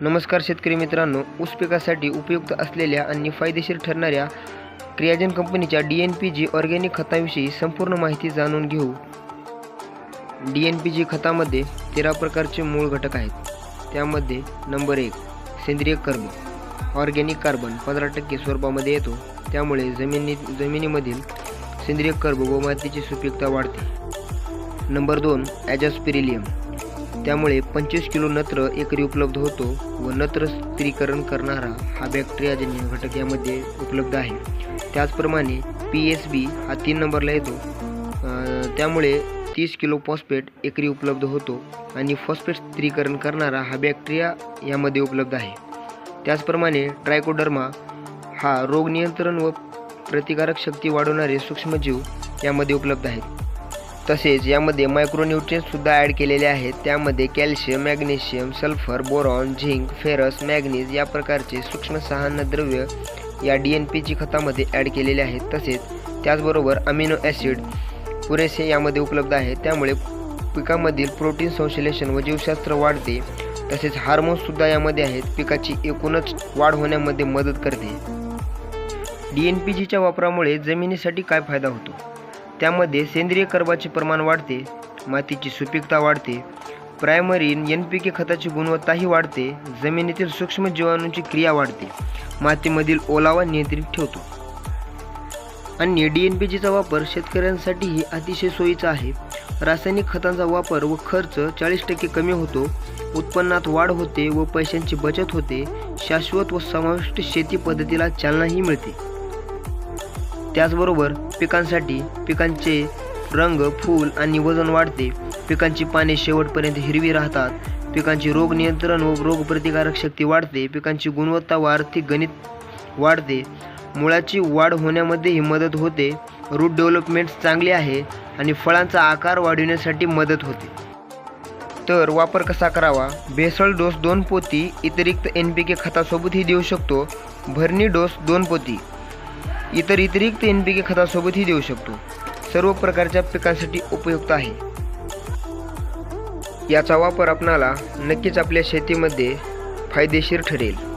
नमस्कार शेतकरी मित्रांनो ऊस पिकासाठी उपयुक्त असलेल्या आणि फायदेशीर ठरणाऱ्या क्रियाजन कंपनीच्या D N P G organic खताविषयी संपूर्ण माहिती जाणून घेऊ. डी एन पी जी खतामध्ये तेरा प्रकारचे मूळ घटक आहेत. त्यामध्ये नंबर एक सेंद्रिय कर्ब ऑर्गॅनिक कार्बन पंधरा टक्के स्वरूपामध्ये येतो. त्यामुळे जमिनी जमिनीमधील सेंद्रिय कर्ब व मातीची सुपीकता वाढते. नंबर दोन ॲजॉस्पिरिलियम त्यामुळे पंचवीस किलो नत्र एकरी उपलब्ध होतो व नत्र स्त्रीकरण करणारा हा बॅक्टेरियाजन्य घटक यामध्ये उपलब्ध आहे. त्याचप्रमाणे पी एस बी हा तीन नंबरला येतो. त्यामुळे तीस किलो फॉस्फेट एकरी उपलब्ध होतो आणि फॉस्फेट स्त्रीकरण करणारा हा बॅक्टेरिया यामध्ये उपलब्ध आहे. त्याचप्रमाणे ट्रायकोडर्मा हा रोग नियंत्रण व प्रतिकारक शक्ती वाढवणारे सूक्ष्मजीव यामध्ये उपलब्ध आहेत. तसेच यामध्ये मायक्रोन्यूट्रियन्ससुद्धा ॲड केलेले आहेत. त्यामध्ये calcium magnesium sulphur boron zinc ferrous manganese या प्रकारचे सूक्ष्म सहान्न द्रव्य या डी एन पी जी खतामध्ये ॲड केलेले आहेत. तसेच त्याचबरोबर अमिनो ॲसिड पुरेसे यामध्ये उपलब्ध आहे. त्यामुळे पिकामधील प्रोटीन संश्लेषण व जीवशास्त्र वाढते. तसेच हार्मोन्ससुद्धा यामध्ये आहेत. पिकाची एकूणच वाढ होण्यामध्ये मदत करते. डी एन पी जीच्या वापरामुळे जमिनीसाठी काय फायदा होतो? त्यामध्ये सेंद्रिय कर्बाचे प्रमाण वाढते मातीची सुपीकता वाढते प्रायमरी एन पी के खताची गुणवत्ताही वाढते जमिनीतील सूक्ष्म जीवाणूंची क्रिया वाढते मातीमधील ओलावा नियंत्रित ठेवतो. आणि डी एन पी जीचा वापर शेतकऱ्यांसाठीही अतिशय सोयीचा आहे. रासायनिक खतांचा वापर व खर्च चाळीस टक्के कमी होतो उत्पन्नात वाढ होते व पैशांची बचत होते शाश्वत व समाविष्ट शेती पद्धतीला चालनाही मिळते. त्याचबरोबर पिकांसाठी पिकांचे रंग फूल आणि वजन वाढते. पिकांची पाने शेवटपर्यंत हिरवी राहतात. पिकांची रोग नियंत्रण व रोगप्रतिकारक शक्ती वाढते. पिकांची गुणवत्ता व आर्थिक गणित वाढते. मुळाची वाढ होण्यामध्येही मदत होते. रूट डेव्हलपमेंट चांगली आहे आणि फळांचा आकार वाढविण्यासाठी मदत होते. तर वापर कसा करावा? बेसळ डोस दोन पोती अतिरिक्त एन पी के खतासोबतही देऊ शकतो. भरणी डोस दोन पोती. इतर व्यतिरिक्त एन पी के खतासोबतही देऊ शकतो. सर्व प्रकारच्या पिकांसाठी उपयुक्त आहे. याचा वापर आपणाला नक्कीच आपल्या शेतीमध्ये फायदेशीर ठरेल.